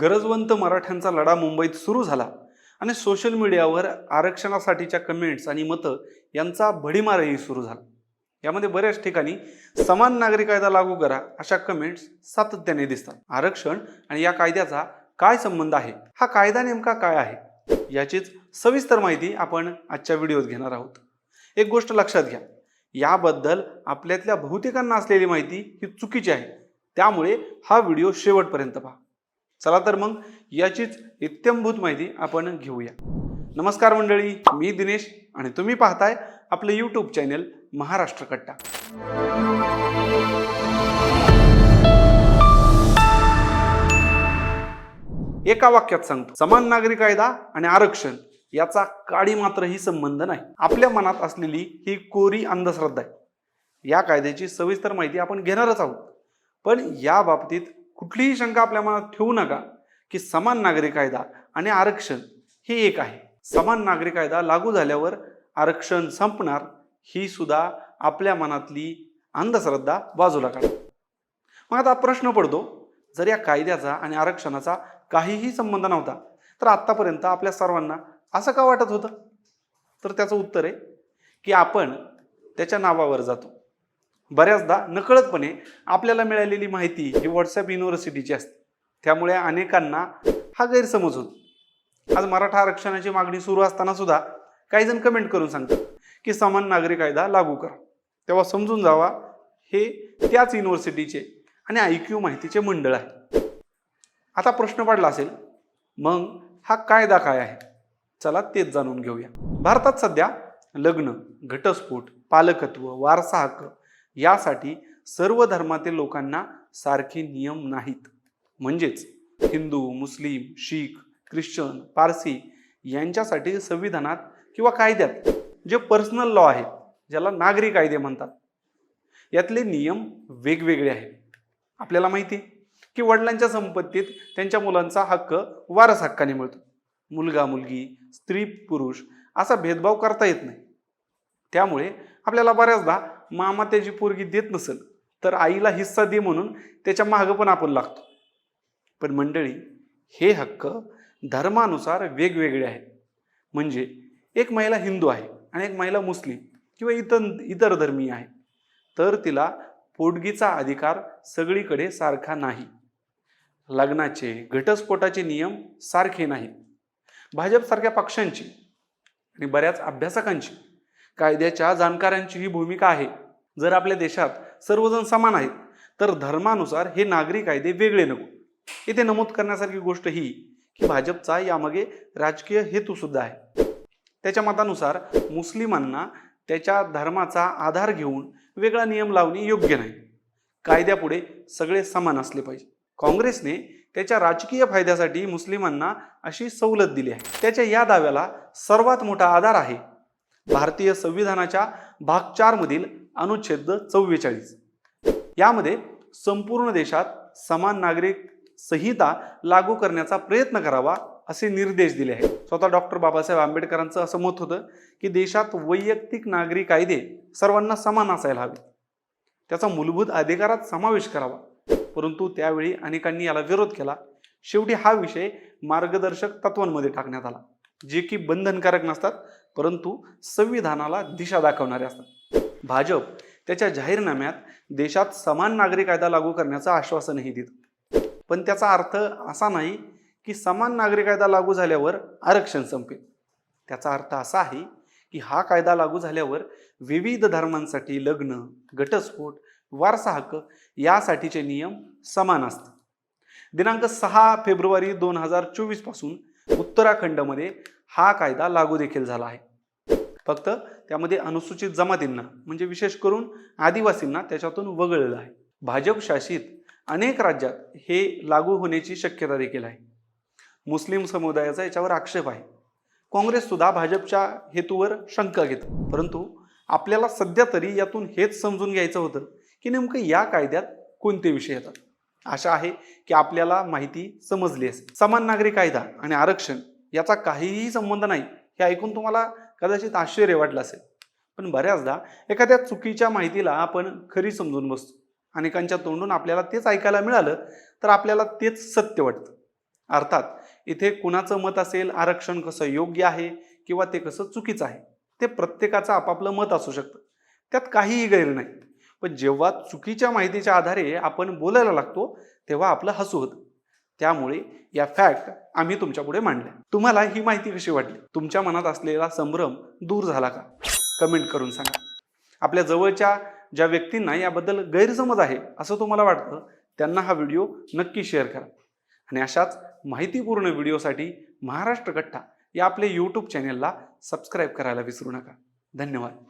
गरजवंत मराठ्यांचा लढा मुंबईत सुरू झाला आणि सोशल मीडियावर आरक्षणासाठीच्या कमेंट्स आणि मतं यांचा भडीमारही सुरू झाला. यामध्ये बऱ्याच ठिकाणी समान नागरी कायदा लागू करा अशा कमेंट्स सातत्याने दिसतात. आरक्षण आणि या कायद्याचा काय संबंध आहे? हा कायदा नेमका काय आहे? याचीच सविस्तर माहिती आपण आजच्या व्हिडिओत घेणार आहोत. एक गोष्ट लक्षात घ्या. याबद्दल आपल्यातल्या बहुतेकांना असलेली माहिती ही चुकीची आहे. त्यामुळे हा व्हिडिओ शेवटपर्यंत पहा. चला तर मग याचीच इत्यंभूत माहिती आपण घेऊया. नमस्कार मंडळी मी दिनेश आणि तुम्ही पाहताय आपलं यूट्यूब चॅनेल महाराष्ट्र कट्टा. एका वाक्यात सांगतो समान नागरी कायदा आणि आरक्षण याचा काळी मात्र ही संबंध नाही. आपल्या मनात असलेली ही कोरी अंधश्रद्धा आहे. या कायद्याची सविस्तर माहिती आपण घेणारच आहोत. पण या बाबतीत कुठलीही शंका आपल्या मनात ठेवू नका की समान नागरी कायदा आणि आरक्षण हे एक आहे. समान नागरी कायदा लागू झाल्यावर आरक्षण संपणार ही सुद्धा आपल्या मनातली अंधश्रद्धा बाजूला काढा मग आता प्रश्न पडतो जर या कायद्याचा आणि आरक्षणाचा काहीही संबंध नव्हता तर आत्तापर्यंत आपल्या सर्वांना असं का वाटत होतं? तर त्याचं उत्तर आहे की आपण त्याच्या नावावर जातो. बऱ्याचदा नकळतपणे आपल्याला मिळालेली माहिती ही व्हॉट्सॲप युनिव्हर्सिटीची असते. त्यामुळे अनेकांना हा गैरसमज होतो. आज मराठा आरक्षणाची मागणी सुरू असताना सुद्धा काही जण कमेंट करून सांगतात की समान नागरी कायदा लागू करा. तेव्हा समजून जावा हे त्याच युनिव्हर्सिटीचे आणि आय क्यू माहितीचे मंडळ आहे. आता प्रश्न पडला असेल मग हा कायदा काय आहे? चला तेच जाणून घेऊया. भारतात सध्या लग्न घटस्फोट पालकत्व वारसा हक्क यासाठी सर्व धर्मातील लोकांना सारखे नियम नाहीत. म्हणजेच हिंदू मुस्लिम शीख ख्रिश्चन पारसी यांच्यासाठी संविधानात किंवा कायद्यात जे पर्सनल लॉ आहेत ज्याला नागरी कायदे म्हणतात यातले नियम वेगवेगळे आहेत. आपल्याला माहिती आहे की वडिलांच्या संपत्तीत त्यांच्या मुलांचा हक्क वारस हक्काने मिळतो. मुलगा मुलगी स्त्री पुरुष असा भेदभाव करता येत नाही. त्यामुळे आपल्याला बऱ्याचदा मामा त्याची पोरगी देत नसेल तर आईला हिस्सा दे म्हणून त्याच्या मागं पण आपण लागतो. पण मंडळी हे हक्क धर्मानुसार वेगवेगळे आहेत. म्हणजे एक महिला हिंदू आहे आणि एक महिला मुस्लिम किंवा इतर इतर धर्मीय आहे. तर तिला पोटगीचा अधिकार सगळीकडे सारखा नाही. लग्नाचे घटस्फोटाचे नियम सारखे नाहीत. भाजपसारख्या पक्षांची आणि बऱ्याच अभ्यासकांची कायद्याच्या जाणकारांची ही भूमिका आहे. जर आपल्या देशात सर्वजण समान आहेत तर धर्मानुसार हे नागरी कायदे वेगळे नको. इथे नमूद करण्यासारखी गोष्ट ही की भाजपचा यामागे राजकीय हेतू सुद्धा आहे. त्याच्या मतानुसार मुस्लिमांना त्याच्या धर्माचा आधार घेऊन वेगळा नियम लावणे योग्य नाही. कायद्यापुढे सगळे समान असले पाहिजे. काँग्रेसने त्याच्या राजकीय फायद्यासाठी मुस्लिमांना अशी सवलत दिली आहे. त्याच्या या दाव्याला सर्वात मोठा आधार आहे. भारतीय संविधानाच्या भाग चारमधील अनुच्छेद चव्वेचाळीस. यामध्ये संपूर्ण देशात समान नागरिक संहिता लागू करण्याचा प्रयत्न करावा असे निर्देश दिले आहेत. स्वतः डॉक्टर बाबासाहेब आंबेडकरांचं असं मत होतं की देशात वैयक्तिक नागरी कायदे सर्वांना समान असायला हवे. त्याचा मूलभूत अधिकारात समावेश करावा. परंतु त्यावेळी अनेकांनी याला विरोध केला. शेवटी हा विषय मार्गदर्शक तत्वांमध्ये टाकण्यात आला. जे की बंधनकारक नसतात परंतु संविधानाला दिशा दाखवणारे असतात. भाजप त्याच्या जाहीरनाम्यात देशात समान नागरी कायदा लागू करण्याचं आश्वासनही देतं. पण त्याचा अर्थ असा नाही की समान नागरी कायदा लागू झाल्यावर आरक्षण संपेल. त्याचा अर्थ असा आहे की हा कायदा लागू झाल्यावर विविध धर्मांसाठी लग्न घटस्फोट वारसा हक्क यासाठीचे नियम समान असतात. दिनांक सहा फेब्रुवारी दोन हजार चोवीसपासून उत्तराखंडमध्ये हा कायदा लागू देखील झाला आहे. फक्त त्यामध्ये अनुसूचित जमातींना म्हणजे विशेष करून आदिवासींना त्याच्यातून वगळलं आहे. भाजप शासित अनेक राज्यात हे लागू होण्याची शक्यता देखील आहे. मुस्लिम समुदायाचा याच्यावर आक्षेप आहे. काँग्रेस सुद्धा भाजपच्या हेतूवर शंका घेतं परंतु आपल्याला सध्या तरी यातून हेच समजून घ्यायचं होतं की नेमकं या कायद्यात कोणते विषय येतात? आशा आहे की आपल्याला माहिती समजली असेल. समान नागरी कायदा आणि आरक्षण याचा काहीही संबंध नाही. हे ऐकून तुम्हाला कदाचित आश्चर्य वाटलं असेल. पण बऱ्याचदा एखाद्या चुकीच्या माहितीला आपण खरी समजून बसतो. अनेकांच्या तोंडून आपल्याला तेच ऐकायला मिळालं तर आपल्याला तेच सत्य वाटतं. अर्थात इथे कुणाचं मत असेल आरक्षण कसं योग्य आहे किंवा ते कसं चुकीचं आहे ते प्रत्येकाचं आपापलं मत असू शकतं. त्यात काहीही गैर नाही. पण जेव्हा चुकीच्या माहितीच्या आधारे आपण बोलायला लागतो तेव्हा आपलं हसू होतं. त्यामुळे या फॅक्ट आम्ही तुमच्यापुढे मांडल्या. तुम्हाला ही माहिती कशी वाटली? तुमच्या मनात असलेला संभ्रम दूर झाला का? कमेंट करून सांगा. आपल्या जवळच्या ज्या व्यक्तींना याबद्दल गैरसमज आहे असं तुम्हाला वाटतं त्यांना हा व्हिडिओ नक्की शेअर करा. आणि अशाच माहितीपूर्ण व्हिडिओसाठी महाराष्ट्र कट्टा या आपल्या यूट्यूब चॅनेलला सबस्क्राईब करायला विसरू नका. धन्यवाद.